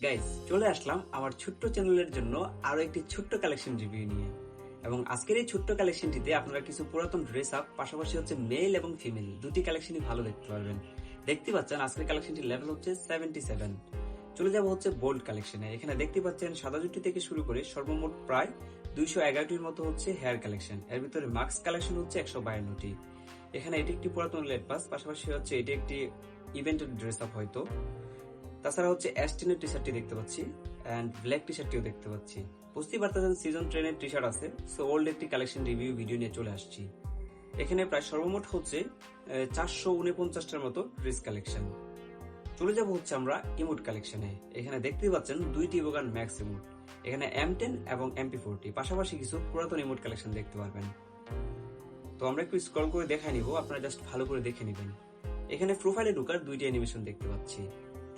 Guys চলে আসলাম আমার ছোট্ট চ্যানেলের জন্য আরও একটি ছোট্ট কালেকশন রিভিউ নিয়ে। এবং আজকের এই ছোট্ট কালেকশনটিতে আপনারা কিছু পুরাতন ড্রেস আপ পাশাপাশি হচ্ছে মেল এবং ফিমেল দুটি কালেকশনই ভালো দেখতে পারবেন। দেখতে পাচ্ছেন, আজকের কালেকশনটির লেভেল হচ্ছে সেভেন্টি সেভেন চলে যাব হচ্ছে বোল্ড কালেকশনে এখানে দেখতে পাচ্ছেন সাদা জুটি থেকে শুরু করে সর্বমোট প্রায় দুইশো এগারোটির মতো হচ্ছে হেয়ার কালেকশন এর ভিতরে মাস্ক কালেকশন হচ্ছে একশো বায়ান্নটি। এখানে এটি একটি পুরাতন লেট পাস পাশাপাশি হচ্ছে এটি একটি ইভেন্টের ড্রেস আপ হয়তো। তাছাড়া হচ্ছে অ্যাস্টিনের টি শার্টটি দেখতে পাচ্ছি অ্যান্ড ব্ল্যাক টি শার্টটিও দেখতে পাচ্ছি। বুঝতেই পারতেছেন সিজন ট্রেনের টি শার্ট আছে সো ওল্ড একটি কালেকশন রিভিউ ভিডিও নিয়ে চলে আসছি। এখানে প্রায় সর্বমোট হচ্ছে চারশো উনপঞ্চাশটার মতো ড্রেস কালেকশন চলে যাব হচ্ছে আমরা ইমোট কালেকশনে এখানে দেখতেই পাচ্ছেন দুইটি ইভোগান ম্যাক্স ইমোট এখানে এম টেন এবং এমপি ফোরটি পাশাপাশি কিছু পুরাতন ইমোট কালেকশন দেখতে পারবেন। তো আমরা একটু স্ক্রল করে দেখাই নিব, আপনারা জাস্ট ভালো করে দেখে নেবেন। এখানে প্রোফাইলে ঢুকার দুইটি অ্যানিমেশন দেখতে পাচ্ছি।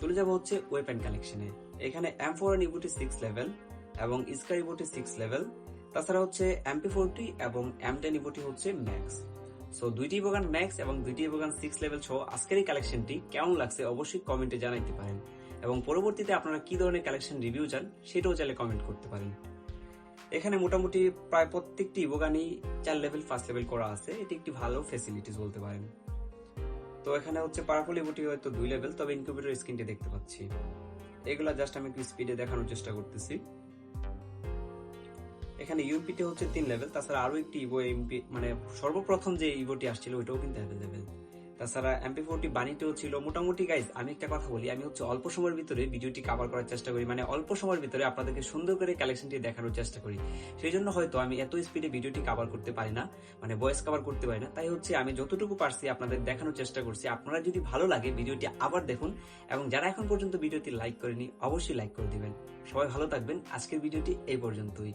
চলে যাব হচ্ছে ওয়েপেন কালেকশনে এখানে এম ফোর ইভোটি সিক্স লেভেল এবং ইস্কার ইভোটি সিক্স লেভেল তাছাড়া হচ্ছে এমপি ফোরটি এবং এম টেন ইভোটি হচ্ছে ম্যাক্স সো দুইটি ইভোগান ম্যাক্স এবং দুইটি ইভোগান সিক্স লেভেল সহ আজকের এই কালেকশনটি কেমন লাগছে অবশ্যই কমেন্টে জানাইতে পারেন। এবং পরবর্তীতে আপনারা কি ধরনের কালেকশন রিভিউ চান সেটাও চাইলে কমেন্ট করতে পারেন। এখানে মোটামুটি প্রায় প্রত্যেকটি ইভোগানই চার লেভেল ফার্স্ট লেভেল করা আছে। এটি একটি ভালো ফেসিলিটিস বলতে পারেন। তো এখানে হচ্ছে পাওয়ারফুল বুটি হয়তো দুই লেভেল তবে ইনকিউবেটর স্ক্রিনটি দেখতে পাচ্ছি। এগুলা জাস্ট আমি একটু স্পিডে দেখানোর চেষ্টা করতেছি। এখানে ইউপিটি হচ্ছে তিন লেভেল তাছাড়া আরও একটি ইভো এমপি মানে সর্বপ্রথম যে ইভোটি আসছিল, ওইটাও কিন্তু অ্যাভেলেবেল তাছাড়া এমপি ফোরটি বাণীতেও ছিল, মোটামুটি গাইজ আমি একটা কথা বলি, আমি হচ্ছে অল্প সময়ের ভিতরে ভিডিওটি কভার করার চেষ্টা করি মানে অল্প সময়ের ভিতরে আপনাদেরকে সুন্দর করে কালেকশনটি দেখানোর চেষ্টা করি। সেই জন্য হয়তো আমি এত স্পিডে ভিডিওটি কভার করতে পারি না মানে ভয়েস কাভার করতে পারি না। তাই হচ্ছে আমি যতটুকু পারছি আপনাদের দেখানোর চেষ্টা করছি। আপনারা যদি ভালো লাগে ভিডিওটি আবার দেখুন এবং যারা এখন পর্যন্ত ভিডিওটি লাইক করেনি, অবশ্যই লাইক করে দিবেন। সবাই ভালো থাকবেন। আজকের ভিডিওটি এই পর্যন্তই।